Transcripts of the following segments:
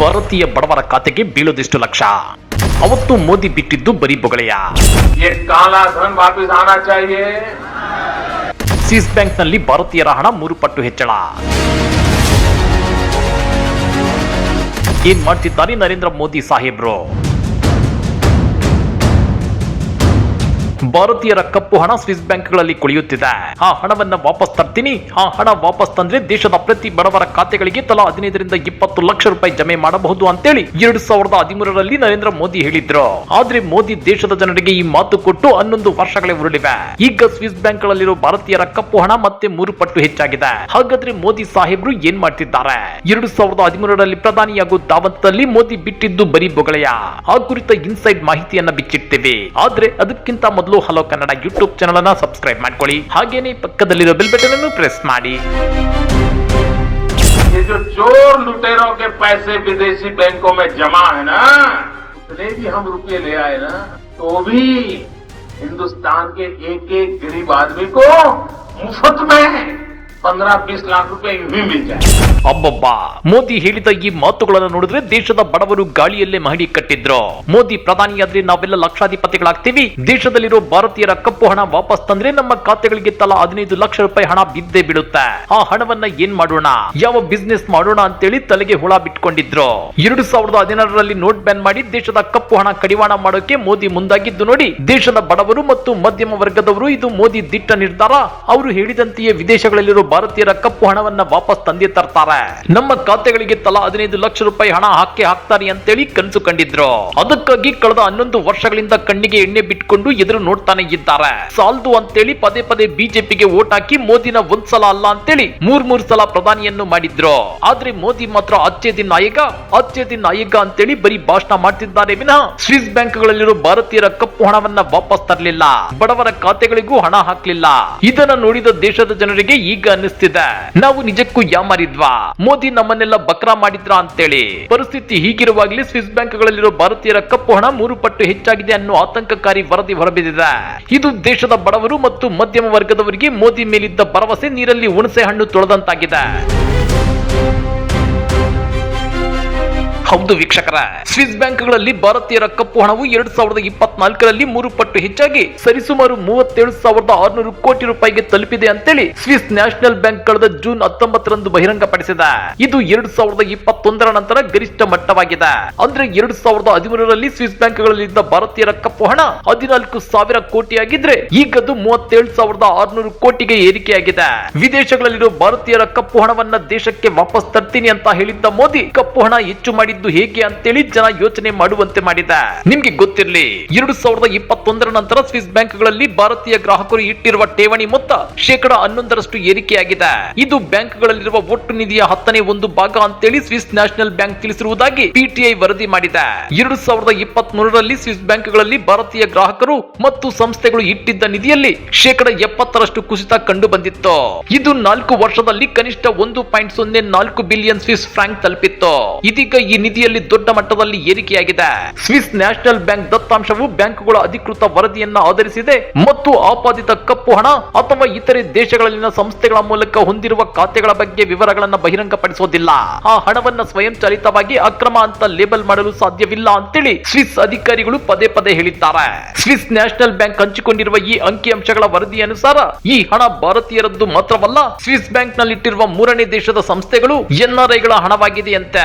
ಭಾರತೀಯ ಬಡವರ ಖಾತೆಗೆ ಬೀಳೋದಿಷ್ಟು ಲಕ್ಷ. ಅವತ್ತು ಮೋದಿ ಬಿಟ್ಟಿದ್ದು ಬರೀ ಬೊಗಳೆಯ. ಸ್ವಿಸ್ ಬ್ಯಾಂಕ್ನಲ್ಲಿ ಭಾರತೀಯರ ಹಣ ಮೂರು ಪಟ್ಟು ಹೆಚ್ಚಳ. ಏನ್ ಮಾಡ್ತಿದ್ದಾರೆ ನರೇಂದ್ರ ಮೋದಿ ಸಾಹೇಬ್ರು? ಭಾರತೀಯರ ಕಪ್ಪು ಹಣ ಸ್ವಿಸ್ ಬ್ಯಾಂಕ್ಗಳಲ್ಲಿ ಕುಳಿಯುತ್ತಿದೆ. ಆ ಹಣವನ್ನ ವಾಪಸ್ ತರ್ತೀನಿ. ಆ ಹಣ ವಾಪಸ್ ತಂದ್ರೆ ದೇಶದ ಪ್ರತಿ ಬಡವರ ಖಾತೆಗಳಿಗೆ ತಲಾ ಹದಿನೈದರಿಂದ ಇಪ್ಪತ್ತು ಲಕ್ಷ ರೂಪಾಯಿ ಜಮೆ ಮಾಡಬಹುದು ಅಂತೇಳಿ ಎರಡು ಸಾವಿರದ ಹದಿಮೂರರಲ್ಲಿ ನರೇಂದ್ರ ಮೋದಿ ಹೇಳಿದ್ರು. ಆದ್ರೆ ಮೋದಿ ದೇಶದ ಜನರಿಗೆ ಈ ಮಾತು ಕೊಟ್ಟು ಹನ್ನೊಂದು ವರ್ಷಗಳೇ ಉರುಳಿವೆ. ಈಗ ಸ್ವಿಸ್ ಬ್ಯಾಂಕ್ಗಳಲ್ಲಿರೋ ಭಾರತೀಯರ ಕಪ್ಪು ಹಣ ಮತ್ತೆ ಮೂರು ಪಟ್ಟು ಹೆಚ್ಚಾಗಿದೆ. ಹಾಗಾದ್ರೆ ಮೋದಿ ಸಾಹೇಬ್ರು ಏನ್ ಮಾಡ್ತಿದ್ದಾರೆ? ಎರಡು ಸಾವಿರದ ಹದಿಮೂರರಲ್ಲಿ ಪ್ರಧಾನಿಯಾಗುವ ದಾವಂತದಲ್ಲಿ ಮೋದಿ ಬಿಟ್ಟಿದ್ದು ಬರೀ ಬೊಗಳೆಯ? ಆ ಕುರಿತ ಇನ್ಸೈಡ್ ಮಾಹಿತಿಯನ್ನ ಬಿಚ್ಚಿಡ್ತೇವೆ. ಆದ್ರೆ ಅದಕ್ಕಿಂತ ಮೊದಲು ಹಲೋ ಕನ್ನಡ ಯೂಟ್ಯೂಬ್ ಚಾನಲ್ ಅನ್ನ ಸಬ್ಸ್ಕ್ರೈಬ್ ಮಾಡ್ಕೊಳ್ಳಿ ಹಾಗೇನೆ ಪಕ್ಕದಲ್ಲಿರೋ ಬೆಲ್ ಬಟನ್ ಅನ್ನು ಪ್ರೆಸ್ ಮಾಡಿ ये जो चोर लुटेरों के पैसे विदेशी बैंकों में जमा है ना उतने भी हम रुपये ले आए ना तो भी हिंदुस्तान के एक एक गरीब आदमी को मुफ्त में पंद्रह बीस लाख रुपए यूं ही मिल जाए ಅಬ್ಬಬ್ಬ ಮೋದಿ ಹೇಳಿದ ಈ ಮಾತುಗಳನ್ನು ನೋಡಿದ್ರೆ ದೇಶದ ಬಡವರು ಗಾಳಿಯಲ್ಲೇ ಮಹಡಿ ಕಟ್ಟಿದ್ರು ಮೋದಿ ಪ್ರಧಾನಿಯಾದ್ರೆ ನಾವೆಲ್ಲ ಲಕ್ಷಾಧಿಪತಿಗಳಾಗ್ತೀವಿ ದೇಶದಲ್ಲಿರೋ ಭಾರತೀಯರ ಕಪ್ಪು ಹಣ ವಾಪಸ್ ತಂದ್ರೆ ನಮ್ಮ ಖಾತೆಗಳಿಗೆ ತಲಾ ಹದಿನೈದು ಲಕ್ಷ ರೂಪಾಯಿ ಹಣ ಬಿದ್ದೇ ಬೀಳುತ್ತೆ ಆ ಹಣವನ್ನ ಏನ್ ಮಾಡೋಣ ಯಾವ ಬಿಸ್ನೆಸ್ ಮಾಡೋಣ ಅಂತೇಳಿ ತಲೆಗೆ ಹುಳ ಬಿಟ್ಕೊಂಡಿದ್ರು ಎರಡು ಸಾವಿರದ ಹದಿನಾರರಲ್ಲಿ ನೋಟ್ ಬ್ಯಾನ್ ಮಾಡಿ ದೇಶದ ಕಪ್ಪು ಹಣ ಕಡಿವಾಣ ಮಾಡೋಕೆ ಮೋದಿ ಮುಂದಾಗಿದ್ದು ನೋಡಿ ದೇಶದ ಬಡವರು ಮತ್ತು ಮಧ್ಯಮ ವರ್ಗದವರು ಇದು ಮೋದಿ ದಿಟ್ಟ ನಿರ್ಧಾರ ಅವರು ಹೇಳಿದಂತೆಯೇ ವಿದೇಶಗಳಲ್ಲಿರೋ ಭಾರತೀಯರ ಕಪ್ಪು ಹಣವನ್ನ ವಾಪಸ್ ತಂದಿ ತರ್ತಾರೆ. ನಮ್ಮ ಖಾತೆಗಳಿಗೆ ತಲಾ ಹದಿನೈದು ಲಕ್ಷ ರೂಪಾಯಿ ಹಣ ಹಾಕಿ ಹಾಕ್ತಾರೆ ಅಂತೇಳಿ ಕನಸು ಕಂಡಿದ್ರು. ಅದಕ್ಕಾಗಿ ಕಳೆದ ಹನ್ನೊಂದು ವರ್ಷಗಳಿಂದ ಕಣ್ಣಿಗೆ ಎಣ್ಣೆ ಬಿಟ್ಕೊಂಡು ಎದುರು ನೋಡ್ತಾನೆ ಇದ್ದಾರೆ. ಸಾಲ್ದು ಅಂತೇಳಿ ಪದೇ ಪದೇ ಬಿಜೆಪಿಗೆ ಓಟ್ ಹಾಕಿ ಮೋದಿನ ಒಂದ್ಸಲ ಅಲ್ಲ ಅಂತೇಳಿ ಮೂರ್ ಮೂರ್ ಸಲ ಪ್ರಧಾನಿಯನ್ನು ಮಾಡಿದ್ರು. ಆದ್ರೆ ಮೋದಿ ಮಾತ್ರ ಅಚ್ಚೆ ದಿನ ನಾಯಕ ಅಚ್ಚೆ ದಿನ ನಾಯಕ ಅಂತೇಳಿ ಬರೀ ಭಾಷಣ ಮಾಡ್ತಿದ್ದಾರೆ ವಿನಃ ಸ್ವಿಸ್ ಬ್ಯಾಂಕ್ಗಳಲ್ಲಿರೋ ಭಾರತೀಯರ ಕಪ್ಪು ಹಣವನ್ನ ವಾಪಸ್ ತರಲಿಲ್ಲ. ಬಡವರ ಖಾತೆಗಳಿಗೂ ಹಣ ಹಾಕ್ಲಿಲ್ಲ. ಇದನ್ನ ನೋಡಿದ ದೇಶದ ಜನರಿಗೆ ಈಗ ಅನ್ನಿಸ್ತಿದೆ. ನಾವು ನಿಜಕ್ಕೂ ಯಾಮಾರಿದ್ವಾ? ಮೋದಿ ನಮ್ಮನ್ನೆಲ್ಲ ಬಕ್ರಾ ಮಾಡಿದ್ರ ಅಂತೇಳಿ. ಪರಿಸ್ಥಿತಿ ಹೀಗಿರುವಾಗಲೇ ಸ್ವಿಸ್ ಬ್ಯಾಂಕ್ಗಳಲ್ಲಿರೋ ಭಾರತೀಯರ ಕಪ್ಪು ಹಣ ಮೂರು ಪಟ್ಟು ಹೆಚ್ಚಾಗಿದೆ ಅನ್ನೋ ಆತಂಕಕಾರಿ ವರದಿ ಹೊರಬಿದ್ದಿದೆ. ಇದು ದೇಶದ ಬಡವರು ಮತ್ತು ಮಧ್ಯಮ ವರ್ಗದವರಿಗೆ ಮೋದಿ ಮೇಲಿದ್ದ ಭರವಸೆ ನೀರಲ್ಲಿ ಹುಣಸೆ ಹಣ್ಣು ತೊಳೆದಂತಾಗಿದೆ. ಹೌದು ವೀಕ್ಷಕರ. ಸ್ವಿಸ್ ಬ್ಯಾಂಕ್ಗಳಲ್ಲಿ ಭಾರತೀಯರ ಕಪ್ಪು ಹಣವು ಎರಡ್ ಸಾವಿರದ ಇಪ್ಪತ್ನಾಲ್ಕರಲ್ಲಿ ಮೂರು ಪಟ್ಟು ಹೆಚ್ಚಾಗಿ ಸರಿಸುಮಾರು ಮೂವತ್ತೇಳು ಸಾವಿರದ ಆರುನೂರು ಕೋಟಿ ರೂಪಾಯಿಗೆ ತಲುಪಿದೆ ಅಂತೇಳಿ ಸ್ವಿಸ್ ನ್ಯಾಷನಲ್ ಬ್ಯಾಂಕ್ ಕಳೆದ ಜೂನ್ ಹತ್ತೊಂಬತ್ತರಂದು ಬಹಿರಂಗಪಡಿಸಿದ. ಇದು ಎರಡ್ ಸಾವಿರದ ಇಪ್ಪತ್ತೊಂದರ ನಂತರ ಗರಿಷ್ಠ ಮಟ್ಟವಾಗಿದೆ. ಅಂದ್ರೆ ಎರಡ್ ಸಾವಿರದ ಹದಿಮೂರರಲ್ಲಿ ಸ್ವಿಸ್ ಬ್ಯಾಂಕ್ಗಳಲ್ಲಿದ್ದ ಭಾರತೀಯರ ಕಪ್ಪು ಹಣ ಹದಿನಾಲ್ಕು ಸಾವಿರ ಕೋಟಿಯಾಗಿದ್ರೆ ಈಗದು ಮೂವತ್ತೇಳು ಸಾವಿರದ ಆರುನೂರು ಕೋಟಿಗೆ ಏರಿಕೆಯಾಗಿದೆ. ವಿದೇಶಗಳಲ್ಲಿರುವ ಭಾರತೀಯರ ಕಪ್ಪು ಹಣವನ್ನ ದೇಶಕ್ಕೆ ವಾಪಸ್ ತರ್ತೀನಿ ಅಂತ ಹೇಳಿದ್ದ ಮೋದಿ ಕಪ್ಪು ಹಣ ಹೆಚ್ಚು ಮಾಡಿದ್ದು ಹೇಗೆ ಅಂತೇಳಿ ಜನ ಯೋಚನೆ ಮಾಡುವಂತೆ ಮಾಡಿದ. ನಿಮ್ಗೆ ಗೊತ್ತಿರಲಿ, ಎರಡು ಸಾವಿರದ ಇಪ್ಪತ್ತೊಂದರ ನಂತರ ಸ್ವಿಸ್ ಬ್ಯಾಂಕ್ಗಳಲ್ಲಿ ಭಾರತೀಯ ಗ್ರಾಹಕರು ಇಟ್ಟಿರುವ ಠೇವಣಿ ಮೊತ್ತ ಶೇಕಡ ಹನ್ನೊಂದರಷ್ಟು ಏರಿಕೆಯಾಗಿದೆ. ಇದು ಬ್ಯಾಂಕ್ಗಳಲ್ಲಿರುವ ಒಟ್ಟು ನಿಧಿಯ ಹತ್ತನೇ ಒಂದು ಭಾಗ ಅಂತೇಳಿ ಸ್ವಿಸ್ ನ್ಯಾಷನಲ್ ಬ್ಯಾಂಕ್ ತಿಳಿಸಿರುವುದಾಗಿ ಪಿಟಿಐ ವರದಿ ಮಾಡಿದೆ. ಎರಡು ಸಾವಿರದ ಇಪ್ಪತ್ಮೂರರಲ್ಲಿ ಸ್ವಿಸ್ ಬ್ಯಾಂಕ್ಗಳಲ್ಲಿ ಭಾರತೀಯ ಗ್ರಾಹಕರು ಮತ್ತು ಸಂಸ್ಥೆಗಳು ಇಟ್ಟಿದ್ದ ನಿಧಿಯಲ್ಲಿ ಶೇಕಡ ಎಪ್ಪತ್ತರಷ್ಟು ಕುಸಿತ ಕಂಡು ಬಂದಿತ್ತು ಇದು ನಾಲ್ಕು ವರ್ಷದಲ್ಲಿ ಕನಿಷ್ಠ ಒಂದು ಪಾಯಿಂಟ್ ಸೊನ್ನೆ ನಾಲ್ಕು ಬಿಲಿಯನ್ ಸ್ವಿಸ್ ಫ್ರಾಂಕ್ ತಲುಪಿತ್ತು. ಇದೀಗ ಈ ನಿಧಿಯಲ್ಲಿ ದೊಡ್ಡ ಮಟ್ಟದಲ್ಲಿ ಏರಿಕೆಯಾಗಿದೆ. ಸ್ವಿಸ್ ನ್ಯಾಷನಲ್ ಬ್ಯಾಂಕ್ ದತ್ತಾಂಶವು ಬ್ಯಾಂಕುಗಳ ಅಧಿಕೃತ ವರದಿಯನ್ನ ಆಧರಿಸಿದೆ ಮತ್ತು ಆಪಾದಿತ ಕಪ್ಪು ಹಣ ಅಥವಾ ಇತರೆ ದೇಶಗಳಲ್ಲಿನ ಸಂಸ್ಥೆಗಳ ಮೂಲಕ ಹೊಂದಿರುವ ಖಾತೆಗಳ ಬಗ್ಗೆ ವಿವರಗಳನ್ನು ಬಹಿರಂಗಪಡಿಸೋದಿಲ್ಲ. ಆ ಹಣವನ್ನು ಸ್ವಯಂಚಾಲಿತವಾಗಿ ಅಕ್ರಮ ಅಂತ ಲೇಬಲ್ ಮಾಡಲು ಸಾಧ್ಯವಿಲ್ಲ ಅಂತೇಳಿ ಸ್ವಿಸ್ ಅಧಿಕಾರಿಗಳು ಪದೇ ಪದೇ ಹೇಳಿದ್ದಾರೆ. ಸ್ವಿಸ್ ನ್ಯಾಷನಲ್ ಬ್ಯಾಂಕ್ ಹಂಚಿಕೊಂಡಿರುವ ಈ ಅಂಕಿಅಂಶಗಳ ವರದಿ ಅನುಸಾರ ಈ ಹಣ ಭಾರತೀಯರದ್ದು ಮಾತ್ರವಲ್ಲ, ಸ್ವಿಸ್ ಬ್ಯಾಂಕ್ ನಲ್ಲಿಟ್ಟಿರುವ ಮೂರನೇ ದೇಶದ ಸಂಸ್ಥೆಗಳು ಎನ್ಆರ್ಐಗಳ ಹಣವಾಗಿದೆಯಂತೆ.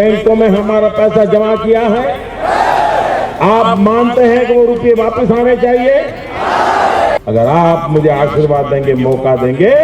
बैंकों में हमारा पैसा जमा किया है। आप मानते हैं कि वो रुपये वापस आने चाहिए? अगर आप मुझे आशीर्वाद देंगे, मौका देंगे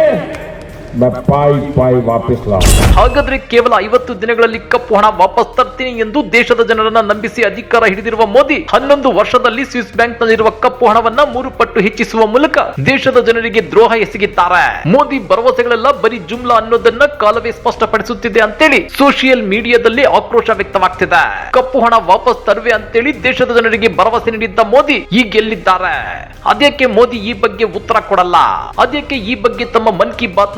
ಹಾಗಾದ್ರೆ ಕೇವಲ ಐವತ್ತು ದಿನಗಳಲ್ಲಿ ಕಪ್ಪು ಹಣ ವಾಪಸ್ ತರ್ತೀನಿ ಎಂದು ದೇಶದ ಜನರನ್ನ ನಂಬಿಸಿ ಅಧಿಕಾರ ಹಿಡಿದಿರುವ ಮೋದಿ, ಹನ್ನೊಂದು ವರ್ಷದಲ್ಲಿ ಸ್ವಿಸ್ ಬ್ಯಾಂಕ್ ನಲ್ಲಿರುವ ಕಪ್ಪು ಹಣವನ್ನ ಮೂರು ಪಟ್ಟು ಹೆಚ್ಚಿಸುವ ಮೂಲಕ ದೇಶದ ಜನರಿಗೆ ದ್ರೋಹ ಎಸಗಿದ್ದಾರೆ. ಮೋದಿ ಭರವಸೆಗಳೆಲ್ಲ ಬರೀ ಜುಮ್ಲಾ ಅನ್ನೋದನ್ನ ಕಾಲವೇ ಸ್ಪಷ್ಟಪಡಿಸುತ್ತಿದೆ ಅಂತೇಳಿ ಸೋಷಿಯಲ್ ಮೀಡಿಯಾದಲ್ಲಿ ಆಕ್ರೋಶ ವ್ಯಕ್ತವಾಗ್ತಿದೆ. ಕಪ್ಪು ಹಣ ವಾಪಸ್ ತರುವೆ ಅಂತೇಳಿ ದೇಶದ ಜನರಿಗೆ ಭರವಸೆ ನೀಡಿದ್ದ ಮೋದಿ ಈಗ ಗೆಲ್ಲಿದ್ದಾರೆ. ಅದಕ್ಕೆ ಮೋದಿ ಈ ಬಗ್ಗೆ ಉತ್ತರ ಕೊಡಲ್ಲ? ಅದಕ್ಕೆ ಈ ಬಗ್ಗೆ ತಮ್ಮ ಮನ್ ಕಿ ಬಾತ್